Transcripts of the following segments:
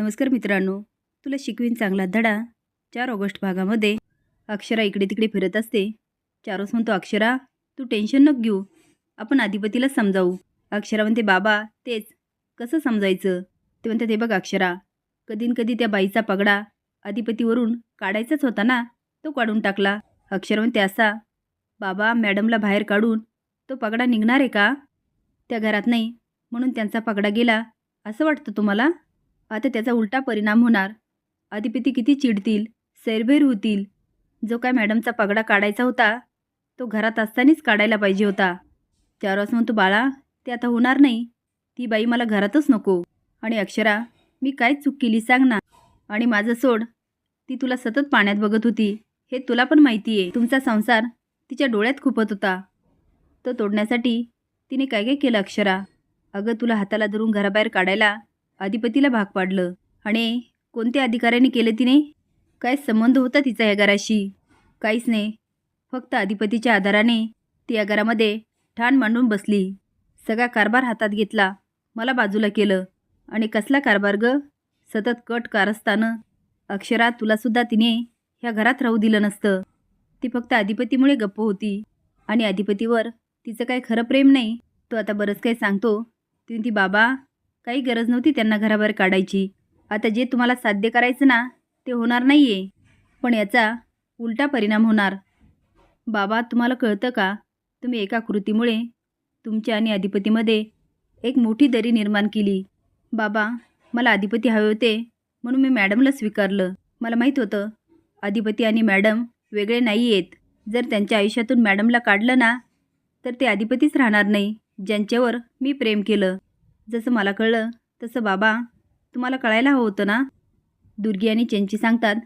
नमस्कार मित्रांनो तुला शिकवीन चांगला धडा चार ऑगस्ट भागामध्ये. अक्षरा इकडे तिकडे फिरत असते. चारोस म्हणतो अक्षरा तू टेन्शन नको घेऊ आपण अधिपतीला समजावू. अक्षरा म्हणते बाबा तेच कसं समजायचं? ते म्हणते ते बघ अक्षरा कधी न कधी त्या बाईचा पगडा अधिपतीवरून काढायचाच होता ना तो काढून टाकला. अक्षरा म्हणते असा बाबा मॅडमला बाहेर काढून तो पगडा निघणार आहे का? त्या घरात नाही म्हणून त्यांचा पगडा गेला असं वाटतं तुम्हाला? आता त्याचा उलटा परिणाम होणार. अधिपती किती चिडतील सैरभैर होतील. जो काय मॅडमचा पगडा काढायचा होता तो घरात असतानाच काढायला पाहिजे होता. चार वाज म्हणतो बाळा ते आता होणार नाही. ती बाई मला घरातच नको. आणि अक्षरा मी काय चूक केली सांग ना. आणि माझं सोड. ती तुला सतत पाण्यात बघत होती. हे तुला पण माहिती आहे तुमचा संसार तिच्या डोळ्यात खुपत होता. तो तोडण्यासाठी तिने काय काय केलं अक्षरा? अगं तुला हाताला धरून घराबाहेर काढायला अधिपतीला भाग पाडलं. आणि कोणत्या अधिकाऱ्याने केलं तिने? काय संबंध होता तिचा या घराशी? काहीच नाही. फक्त अधिपतीच्या आधाराने ती या घरामध्ये ठाण मांडून बसली. सगळा कारभार हातात घेतला. मला बाजूला केलं. आणि कसला कारभार ग? सतत कट कारस्थानं. अक्षरा तुलासुद्धा तिने ह्या घरात राहू दिलं नसतं. ती फक्त अधिपतीमुळे गप्प होती. आणि अधिपतीवर तिचं काही खरं प्रेम नाही तो आता बरंच काही सांगतो. ती बाबा काही गरज नव्हती त्यांना घराबाहेर काढायची. आता जे तुम्हाला साध्य करायचं ना ते होणार नाही आहे पण याचा उलटा परिणाम होणार. बाबा तुम्हाला कळतं का? तुम्ही एका कृतीमुळे तुमच्या आणि अधिपतीमध्ये एक मोठी दरी निर्माण केली. बाबा मला अधिपती हवे होते म्हणून मी मॅडमला स्वीकारलं. मला माहीत होतं अधिपती आणि मॅडम वेगळे नाही आहेत जर त्यांच्या आयुष्यातून मॅडमला काढलं ना तर ते अधिपतीच राहणार नाही ज्यांच्यावर मी प्रेम केलं. जसं मला कळलं तसं बाबा तुम्हाला कळायला हवं होतं ना? दुर्गी आणि चेंची सांगतात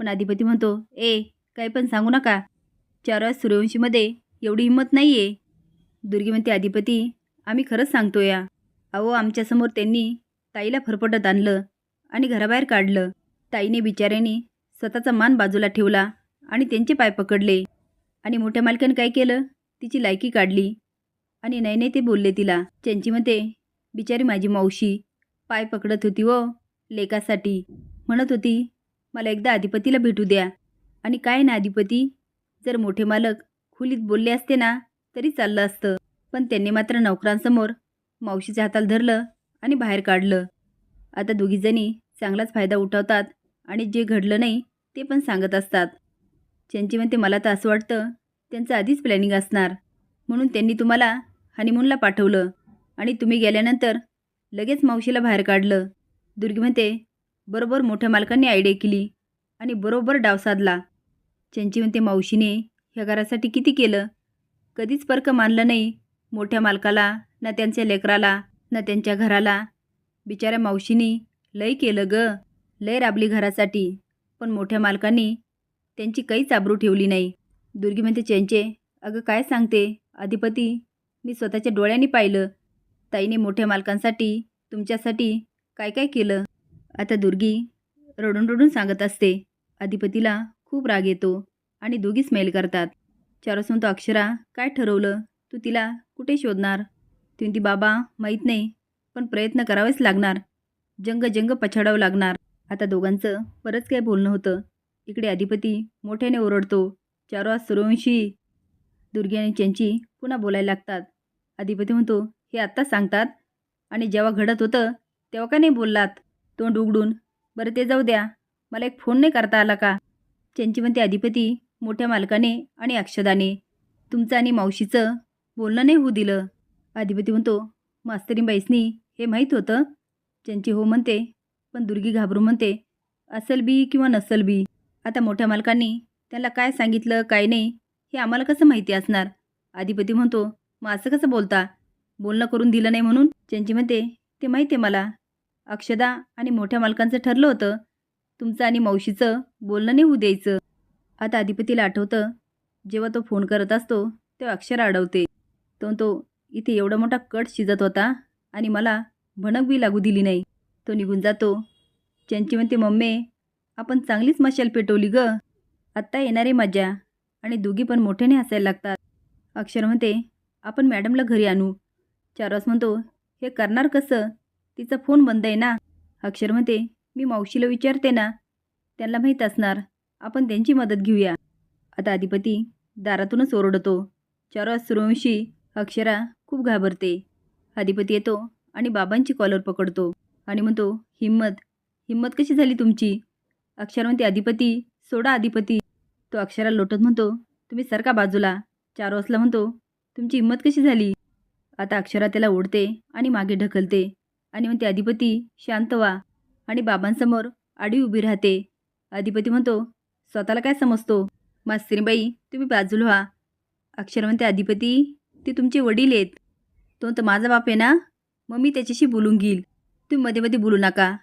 पण अधिपती म्हणतो ए काही पण सांगू नका. चार वेळा सूर्यवंशीमध्ये एवढी हिंमत नाही आहे दुर्गी म्हणते अधिपती आम्ही खरंच सांगतो या. अहो आमच्यासमोर त्यांनी ताईला फरफटत आणलं आणि घराबाहेर काढलं. ताईने बिचाऱ्याने स्वतःचा मान बाजूला ठेवला आणि त्यांचे पाय पकडले. आणि मोठ्या मालकाने काय केलं? तिची लायकी काढली. आणि नाही नाही ते बोलले तिला. त्यांची म्हणते बिचारी माझी मावशी. पाय पकडत होती व लेकासाठी. म्हणत होती मला एकदा अधिपतीला भेटू द्या. आणि काय ना अधिपती? जर मोठे मालक खुलीत बोलले असते ना तरी चाललं असतं. पण त्यांनी मात्र नोकरांसमोर मावशीच्या हाताला धरलं आणि बाहेर काढलं. आता दोघीजणी चांगलाच फायदा उठवतात आणि जे घडलं नाही ते पण सांगत असतात. त्यांची म्हणते मला तर असं वाटतं त्यांचं आधीच प्लॅनिंग असणार. म्हणून त्यांनी तुम्हाला हनीमूनला पाठवलं. आणि तुम्ही गेल्यानंतर लगेच मावशीला बाहेर काढलं. दुर्गी म्हणते बरोबर मोठ्या मालकांनी आयडिया केली आणि बरोबर डाव साधला. चंची म्हणते मावशीने ह्या घरासाठी किती केलं? कधीच पर्क मानलं नाही. मोठ्या मालकाला ना त्यांच्या लेकराला ना त्यांच्या घराला. बिचाऱ्या मावशीनी लय केलं ग. लय राबली घरासाठी. पण मोठ्या मालकांनी त्यांची काहीच आबरू ठेवली नाही. दुर्गी म्हणते चंचे अगं काय सांगते? अधिपती मी स्वतःच्या डोळ्यांनी पाहिलं. ताईने मोठ्या मालकांसाठी तुमच्यासाठी काय काय केलं? आता दुर्गी रडून रडून सांगत असते. अधिपतीला खूप राग येतो आणि दोघी स्मेल करतात. चारस म्हणतो अक्षरा काय ठरवलं? तू तिला कुठे शोधणार? ती बाबा माहीत नाही पण प्रयत्न करावेच लागणार. जंग जंग पछाडावं लागणार. आता दोघांचं बरंच काही बोलणं होतं. इकडे अधिपती मोठ्याने ओरडतो. चार आज सूर्यवंशी दुर्गी आणि चेंची पुन्हा बोलायला लागतात. अधिपती म्हणतो हे आत्ताच सांगतात. आणि जेव्हा घडत होतं तेव्हा का नाही बोललात? तोंड उघडून. बरं ते जाऊ द्या. मला एक फोन नाही करता आला का? त्यांची म्हणते अधिपती मोठ्या मालकाने आणि अक्षदाने. तुमचं आणि मावशीचं बोलणं नाही होऊ दिलं. अधिपती म्हणतो मास्तरीबाईसनी हे माहीत होतं? त्यांची हो म्हणते पण दुर्गी घाबरून म्हणते असल बी किंवा नसल बी? आता मोठ्या मालकांनी त्याला काय सांगितलं काय नाही हे आम्हाला कसं माहिती असणार? अधिपती म्हणतो मग असं कसं बोलता? बोलणं करून दिलं नाही म्हणून चंची म्हणते ते माहिती आहे मला. अक्षदा आणि मोठ्या मालकांचं ठरलं होतं. तुमचं आणि मावशीचं बोलणं नाही होऊ द्यायचं. आता अधिपतीला आठवतं जेव्हा तो फोन करत असतो तेव्हा अक्षर अडवते तो तो इथे एवढा मोठा कट शिजत होता आणि मला भणक बी लागू दिली नाही. तो निघून जातो. चंची म्हणते मम्मी आपण चांगलीच मशाल पेटवली ग. आत्ता येणारे मजा आणि दोघी पण मोठ्याने हसायला लागतात. अक्षर म्हणते आपण मॅडमला घरी आणू. चारवास म्हणतो हे करणार कसं? तिचा फोन बंद आहे ना. अक्षर म्हणते मी मावशीला विचारते ना त्यांना माहीत असणार. आपण त्यांची मदत घेऊया. आता अधिपती दारातूनच ओरडतो. चार वाज सूर्यवंशी अक्षरा खूप घाबरते. अधिपती येतो आणि बाबांची कॉलर पकडतो आणि म्हणतो हिम्मत हिम्मत कशी झाली तुमची? अक्षर म्हणते अधिपती सोडा अधिपती. तो अक्षरा लोटत म्हणतो तुम्ही सरका बाजूला. चार वाजला म्हणतो तुमची हिंमत कशी झाली? आता अक्षरा त्याला ओढते आणि मागे ढकलते. आणि म्हणते अधिपती शांत व्हा. आणि बाबांसमोर आडी उभी राहते. अधिपती म्हणतो स्वतःला काय समजतो? मास्त्रीबाई तुम्ही बाजूला व्हा. अक्षर म्हणते अधिपती ते तुमचे वडील आहेत. तो तर माझा बाप आहे ना? मग मी त्याच्याशी बोलून घेईल. तुम्ही मध्ये मध्ये बोलू नका.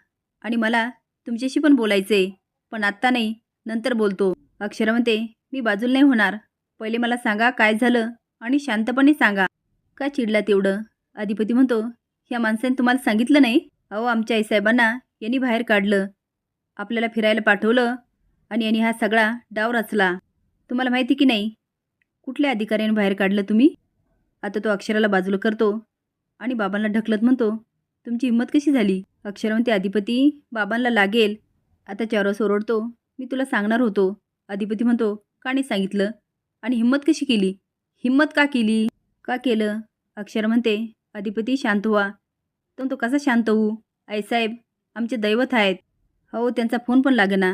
आणि मला तुमच्याशी पण बोलायचं आहे पण आत्ता नाही नंतर बोलतो. अक्षर म्हणते मी बाजूला नाही होणार. पहिले मला सांगा काय झालं आणि शांतपणे सांगा. का चिडला तेवढं? अधिपती म्हणतो ह्या माणसाने तुम्हाला सांगितलं नाही? अहो आमच्या आईसाहेबांना यांनी बाहेर काढलं. आपल्याला फिरायला पाठवलं आणि यांनी हा सगळा डाव रचला. तुम्हाला माहिती की नाही? कुठल्या अधिकाऱ्याने बाहेर काढलं तुम्ही? आता तो अक्षराला बाजूला करतो आणि बाबांना ढकलत म्हणतो तुमची हिंमत कशी झाली? अक्षरा म्हणते अधिपती बाबांना लागेल. आता चारस ओरडतो मी तुला सांगणार होतो. अधिपती म्हणतो का नाही सांगितलं? आणि हिंमत कशी केली? हिंमत का केली? का केलं? अक्षर म्हणते अधिपती शांत व्हा. तो तो कसा शांत होऊ? आईसाहेब आमचे दैवत आहेत. हो त्यांचा फोन पण लागेना.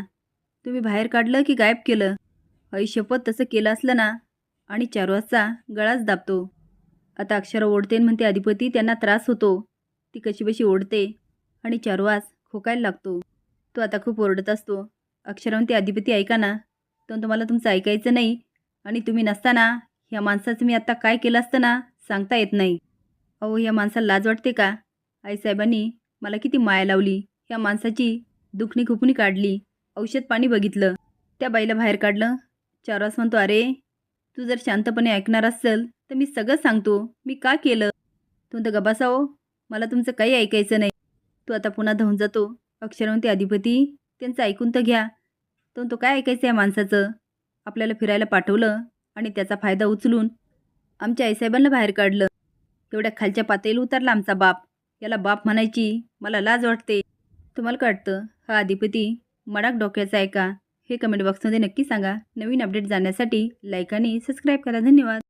तुम्ही बाहेर काढलं की गायब केलं? आई शपथ तसं केलं असलं ना? आणि चार वाजता गळाच दाबतो. आता अक्षर ओढते म्हणते अधिपती त्यांना त्रास होतो. ती कशीबशी ओढते आणि चारवास खोकायला लागतो. तो आता खूप ओरडत असतो. अक्षर म्हणते अधिपती ऐका ना. तर तुम्हाला तुमचं ऐकायचं नाही आणि तुम्ही नसताना या माणसाचं मी आत्ता काय केलं असतं ना सांगता येत नाही. अहो ह्या माणसाला लाज वाटते का? आईसाहेबांनी मला किती माया लावली. ह्या माणसाची दुखणी खुपणी काढली. औषध पाणी बघितलं. त्या बाईला बाहेर काढलं. चारवास म्हणतो अरे तू जर शांतपणे ऐकणार असेल तर मी सगळं सांगतो. मी का केलं? तू तर गबासाओ मला तुमचं काही ऐकायचं नाही. तू आता पुन्हा धावून जातो. अक्षरवंती अधिपती त्यांचं ऐकून तर घ्या. तो तो काय ऐकायचं या माणसाचं? आपल्याला फिरायला पाठवलं. आणि त्याचा फायदा उचलून आमच्या आईसाहेबांना बाहेर काढलं. एवढ्या खालच्या पातळीला उतरला आमचा बाप. याला बाप म्हणायची मला लाज वाटते. तुम्हाला काय वाटतं? हा अधिपती मडाक डोक्याचा आहे का? हे कमेंट बॉक्समध्ये नक्की सांगा. नवीन अपडेट जाण्यासाठी लाईक आणि सबस्क्राईब करा. धन्यवाद.